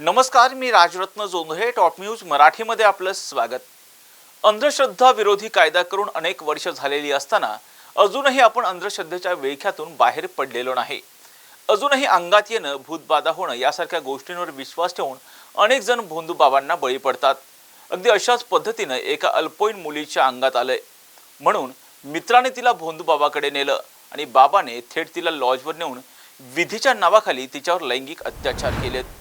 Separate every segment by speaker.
Speaker 1: नमस्कार मी Rajratna Jondhale top news मराठीमध्ये आपलं स्वागत. अंधश्रद्धा विरोधी कायदा करून अनेक वर्ष झालेली असताना अजूनही आपण अंधश्रद्धेच्या विळख्यातून बाहेर पडलेलो नाही. अजूनही अंगात येणं भूतबाधा होणं यासारख्या गोष्टींवर विश्वास ठेवून अनेक जण भोंदूबाबांना बळी पडतात. अगदी अशाच पद्धतीनं एका अल्पवयीन मुलीच्या अंगात आलंय. म्हणून मित्राने तिला भोंदूबाबाकडे नेलं आणि बाबाने थेट तिला लॉजवर नेऊन विधीच्या नावाखाली तिच्यावर लैंगिक अत्याचार केलेत.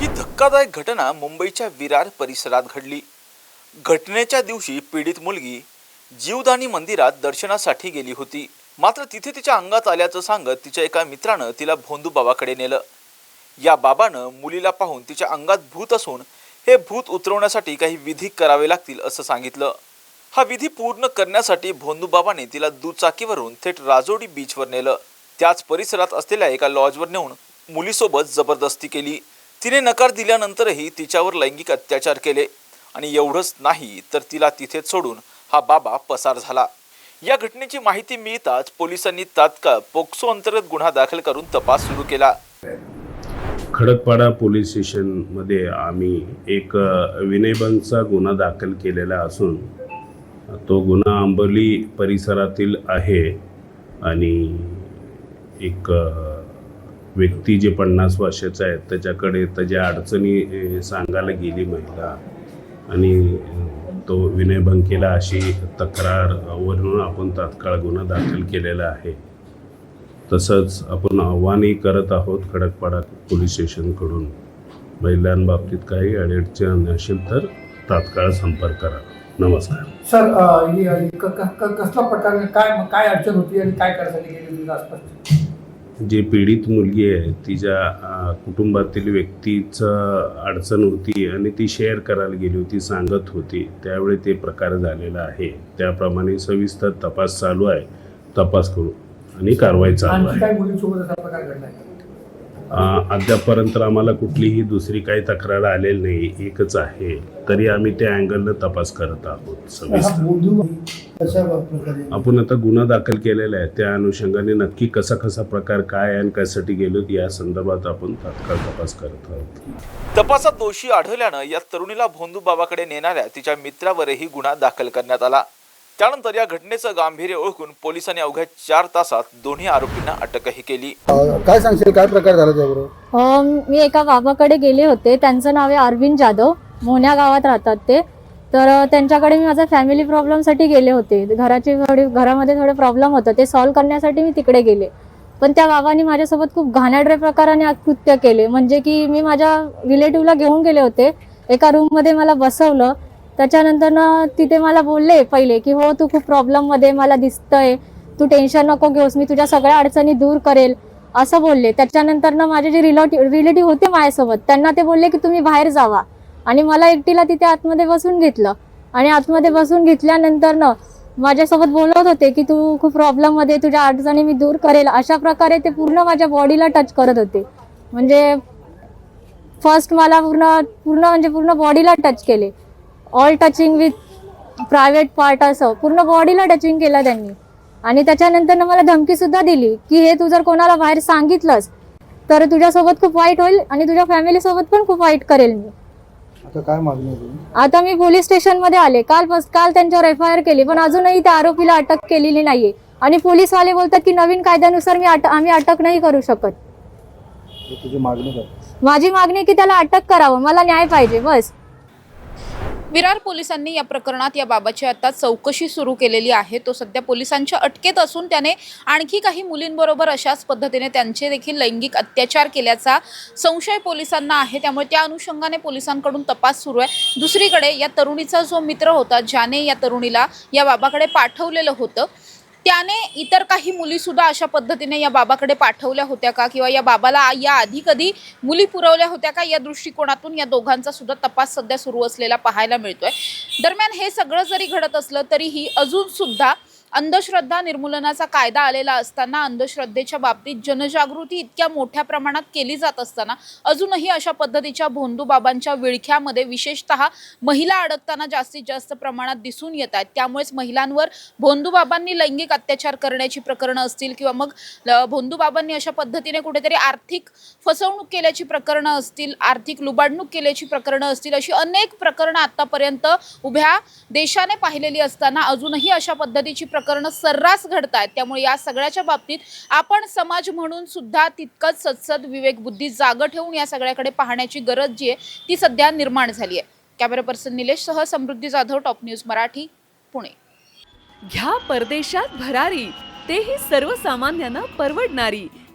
Speaker 1: ही धक्कादायक घटना मुंबईच्या विरार परिसरात घडली. घटनेच्या दिवशी पीडित मुलगी जीवदानी मंदिरात दर्शनासाठी गेली होती. मात्र तिथे तिच्या अंगात आल्याचं सांगत तिच्या एका मित्रानं तिला भोंदू बाबाकडे नेलं. या बाबानं मुलीला पाहून तिच्या अंगात भूत असून हे भूत उतरवण्यासाठी काही विधी करावे लागतील असं सांगितलं. हा विधी पूर्ण करण्यासाठी भोंदू बाबाने तिला दुचाकीवरून थेट राजोडी बीचवर नेलं. त्याच परिसरात असलेल्या एका लॉजवर नेऊन मुलीसोबत जबरदस्ती केली. तिने नकार दिल्यानंतरही तिच्यावर लैंगिक अत्याचार केले. आणि एवढंच नाही तर तिला तिथेच सोडून हा बाबा पसार झाला. या घटनेची माहिती मिळताच पोलिसांनी तात्काळ पोक्सो अंतर्गत गुन्हा दाखल करून तपास सुरू केला.
Speaker 2: खडकपाडा पोलीस स्टेशनमध्ये आम्ही एक अ, विनयभंगचा गुन्हा दाखल केलेला असून तो गुन्हा आंबोली परिसरातील आहे. आणि एक व्यक्ती जे पन्नास वर्षाचा आहे त्याच्याकडे त्याच्या अडचणी सांगायला गेली महिला आणि तो विनयभंग केला अशी तक्रार वरून आपण तात्काळ गुन्हा दाखल केलेला आहे. तसंच आपण आव्हानही करत आहोत खडकपाडा पोलीस स्टेशनकडून. महिलांबाबतीत काही अडचण असेल तर तात्काळ संपर्क करा. नमस्कार.
Speaker 3: सर कसला प्रकार काय काय अडचण होती आणि काय करायसाठी गेली आसपास
Speaker 2: जी पीडित मुलगी आहे तिच्या कुटुंबातील व्यक्तीचं अडचण होती आणि ती शेअर करायला गेली होती सांगत होती. त्यावेळी ते प्रकार झालेला आहे. त्याप्रमाणे सविस्तर तपास चालू आहे. तपास करू आणि कारवाई चालू आहे?
Speaker 3: काय मुलीसोबत असा प्रकार घडलाय
Speaker 2: अ, अद्यापपर्यंत आम्हाला कुठलीही दुसरी काही तक्रार आलेली नाही. एकच आहे. तरी आम्ही त्या अँगलनं तपास करत आहोत. सविस्तर. आपण आता गुन्हा दाखल केलेला आहे. त्या अनुषंगाने नक्की कसा कसा प्रकार काय आणि कशासाठी गेलो या संदर्भात आपण तात्काळ तपास करत आहोत.
Speaker 1: तपासात दोषी आढळल्यानं या तरुणीला भोंदू बाबाकडे नेणाऱ्या तिच्या मित्रावरही गुन्हा दाखल करण्यात आला. त्यानंतर या घटनेचं गांभीर्य ओळखून पोलिसांनी अवघ्या चार तासात दोन्ही आरोपींना अटकही केली.
Speaker 4: काय सांगशील? काय प्रकार झाला त्याबरोबर?
Speaker 5: अं, मी एका बाबाकडे गेले होते. त्यांचं नाव आहे अरविंद जाधव. मोन्या गावात राहतात ते. तर अं, त्यांच्याकडे मी माझ्या फॅमिली प्रॉब्लेमसाठी गेले होते. घराची थोडी घरामध्ये थोडे प्रॉब्लेम होतं. ते सॉल्व्ह करण्यासाठी मी तिकडे गेले. पण त्या बाबांनी माझ्यासोबत खूप घाणेरड्या प्रकाराने कृत्य केले. म्हणजे की मी माझ्या रिलेटिव्हला घेऊन गेले होते. एका रूममध्ये मला बसवलं. त्याच्यानंतर ना तिथे मला बोलले पहिले की हो तू खूप प्रॉब्लेममध्ये मला दिसतंय. तू टेन्शन नको घेऊस. मी तुझ्या सगळ्या अडचणी दूर करेल. असं बोलले. त्याच्यानंतर ना माझे जे रिलेटिव्ह रिलेटिव्ह होते माझ्यासोबत त्यांना ते बोलले की तुम्ही बाहेर जावा. आणि मला एकटीला तिथे आतमध्ये बसून घेतलं. आणि आतमध्ये बसून घेतल्यानंतर ना माझ्यासोबत बोलत होते की तू खूप प्रॉब्लेममध्ये तुझ्या अडचणी मी दूर करेल. अशा प्रकारे ते पूर्ण माझ्या बॉडीला टच करत होते. म्हणजे फर्स्ट मला पूर्ण पूर्ण म्हणजे पूर्ण बॉडीला टच केले. All touching with private part असं. पूर्ण बॉडीला टचिंग केलं त्यांनी. आणि त्याच्यानंतर मला धमकी सुद्धा दिली की हे तू जर कोणाला बाहेर सांगितलंस तर तुझ्यासोबत खूप वाईट होईल आणि तुझ्या फॅमिली सोबत पण खूप वाईट करेल मी.
Speaker 4: आता काय मागणी आहे?
Speaker 5: आता मी पोलीस स्टेशनमध्ये आले. काल काल त्यांच्यावर एफ आय आर केली पण अजूनही त्या आरोपीला अटक केलेली नाहीये. आणि पोलीसवाले बोलतात की नवीन कायद्यानुसार मी अट- आम्ही अटक नाही करू शकत.
Speaker 4: तुझी मागणी काय
Speaker 5: माझी मागणी आहे की त्याला अटक करावं. मला न्याय पाहिजे बस.
Speaker 6: विरार पोलिसांनी या प्रकरणात या बाबाची आता चौकशी सुरू केलेली आहे. तो सध्या पोलिसांच्या अटकेत असून त्याने आणखी काही मुलींबरोबर अशाच पद्धतीने त्यांचे देखील लैंगिक अत्याचार केल्याचा संशय पोलिसांना आहे. त्यामुळे त्या अनुषंगाने पोलिसांकडून तपास सुरू आहे. दुसरीकडे या तरुणीचा जो मित्र होता ज्याने या तरुणीला या बाबाकडे पाठवलेलं होतं त्याने इतर काही मुली सुद्धा अशा पद्धतीने या बाबाकडे पाठवल्या होत्या का? किंवा या बाबाला या आधी कधी मुली पुरवल्या होत्या का? या दृष्टिकोनातून या दोघांचा सुद्धा तपास सध्या सुरू असलेला पाहायला मिळतोय. दरम्यान हे सगळं जरी घडत असलं तरीही अजून सुद्धा अंधश्रद्धा निर्मूलनाचा कायदा आलेला असताना अंधश्रद्धेच्या बाबतीत जनजागृती इतक्या मोठ्या प्रमाणात केली जात असताना अजूनही अशा पद्धतीच्या भोंदू बाबांच्या विळख्यामध्ये विशेषतः महिला अडकताना जास्तीत जास्त प्रमाणात दिसून येत आहेत. त्यामुळेच महिलांवर भोंदू बाबांनी लैंगिक अत्याचार करण्याची प्रकरणं असतील किंवा मग भोंदूबाबांनी भोंदू बाबांनी अशा पद्धतीने कुठेतरी आर्थिक फसवणूक केल्याची प्रकरणं असतील आर्थिक लुबाडणूक केल्याची प्रकरणं असतील अशी अनेक प्रकरणं आतापर्यंत उभ्या देशाने पाहिलेली असताना अजूनही अशा पद्धतीची प्रकरणं सर्रास घडत आहेत त्यामुळे या सगळ्याच्या बाबतीत आपण समाज म्हणून सुद्धा तितकंच सत्सद विवेक बुद्धी जागं ठेवून या सगळ्याकडे पाहण्याची गरज जी आहे ती सध्या निर्माण झाली आहे. कॅमेरा पर्सन निलेशसह समृद्धी जाधव टॉप न्यूज मराठी पुणे.
Speaker 7: घ्या परदेशात भरारी. तेही सर्वसामान्यांना परवडणारी.